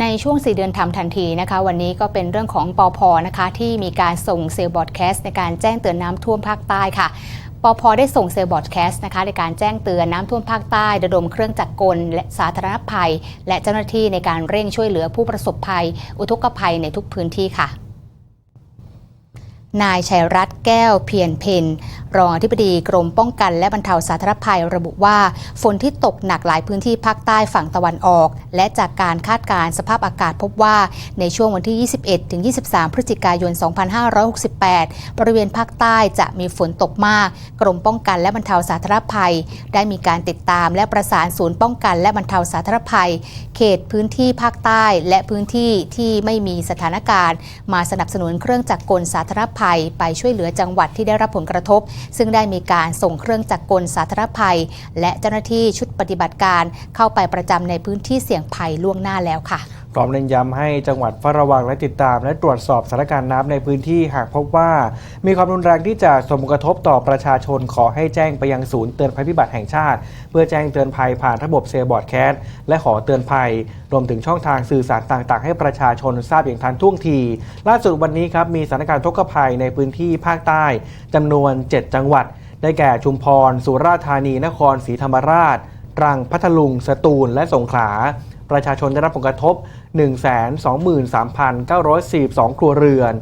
ในช่วง 4 เดือนทำทันทีนะคะ วันนี้ก็เป็นเรื่องของปอพนะคะที่มีการส่งเซลล์บอดแคสต์ในการแจ้งเตือนน้ำท่วมภาคใต้ค่ะปอพได้ส่งเซลล์บอดแคสต์นะคะในการแจ้งเตือนน้ำท่วมภาคใต้ระดมเครื่องจักรกลและสาธารณภัย และเจ้าหน้าที่ในการเร่งช่วยเหลือผู้ประสบภัย อุทกภัยในทุกพื้นที่ค่ะ นายชัยรัตน์แก้วเพียรเพนรองอธิบดีกรมป้องกันและบรรเทาสาธารณภัยระบุว่า ฝนที่ตกหนักหลายพื้นที่ภาคใต้ฝั่งตะวันออก และจากการคาดการณ์สภาพอากาศพบว่าในช่วงวันที่ 21 ถึง 23 พฤศจิกายน 2568 บริเวณภาคใต้จะมีฝนตกมาก กรมป้องกันและบรรเทาสาธารณภัย ได้มีการติดตามและประสานศูนย์ป้องกันและบรรเทาสาธารณภัย เขตพื้นที่ภาคใต้และพื้นที่ที่ไม่มีสถานการณ์ มาสนับสนุนเครื่องจักรกลสาธารณภัยไปช่วยเหลือจังหวัดที่ได้รับผลกระทบ ซึ่งได้มีการส่งเครื่องจักรกลสาธารณภัย และเจ้าหน้าที่ชุดปฏิบัติการเข้าไปประจำในพื้นที่เสี่ยงภัยล่วงหน้าแล้วค่ะ ร้อมเน้นย้ำให้จังหวัดเฝ้าระวังและติดตาม และตรวจสอบสถานการณ์น้ำในพื้นที่หากพบว่า มีความรุนแรงที่จะส่งผลกระทบต่อประชาชนขอให้แจ้งไปยังศูนย์เตือนภัยพิบัติแห่งชาติ เพื่อแจ้งเตือนภัยผ่านระบบเซลล์บอร์ดแคสและขอเตือนภัย รวมถึงช่องทางสื่อสารต่าง ๆ ให้ประชาชนทราบอย่างทันท่วงที ล่าสุดวันนี้ครับมีสถานการณ์ทุกภัยในพื้นที่ภาคใต้จำนวน 7 จังหวัด ได้แก่ชุมพร สุราษฎร์ธานี นครศรีธรรมราช ตรัง พัทลุง สตูล และสงขลา ประชาชนได้รับผลกระทบ 123,942 ครัวเรือน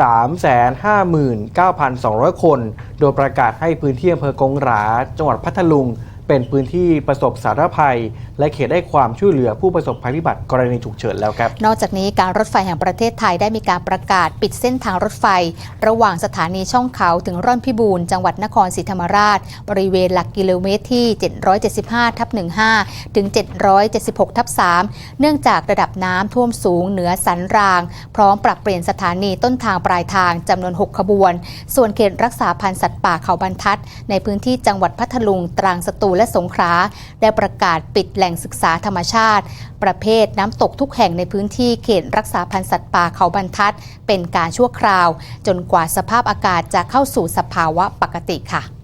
359,200 คน โดยประกาศให้พื้นที่อำเภอกงหรา จังหวัดพัทลุง เป็นพื้นที่ประสบสาธารณภัย และเขตได้ความช่วยเหลือผู้ประสบภัยพิบัติกรณีฉุกเฉินแล้วครับ นอกจากนี้การรถไฟแห่งประเทศไทยได้มีการประกาศปิดเส้นทางรถไฟ ระหว่างสถานีช่องเขาถึงร่อนพิบูรณ์จังหวัดนครศรีธรรมราช บริเวณหลักกิโลเมตรที่ 775ทับ15 ถึง 776ทับ3เนื่องจากระดับน้ำท่วมสูงเหนือสันราง พร้อมปรับเปลี่ยนสถานีต้นทางปลายทางจำนวน 6 ขบวน ส่วนเขตรักษาพันธุ์สัตว์ป่าเขาบรรทัด ในพื้นที่จังหวัดพัทลุงตรังสตูลและสงขลาได้ประกาศปิดแหล่งศึกษาธรรมชาติ ประเภทน้ำตกทุกแห่งในพื้นที่เขตรักษาพันธุ์สัตว์ป่าเขาบรรทัด เป็นการชั่วคราว จนกว่าสภาพอากาศจะเข้าสู่สภาวะปกติค่ะ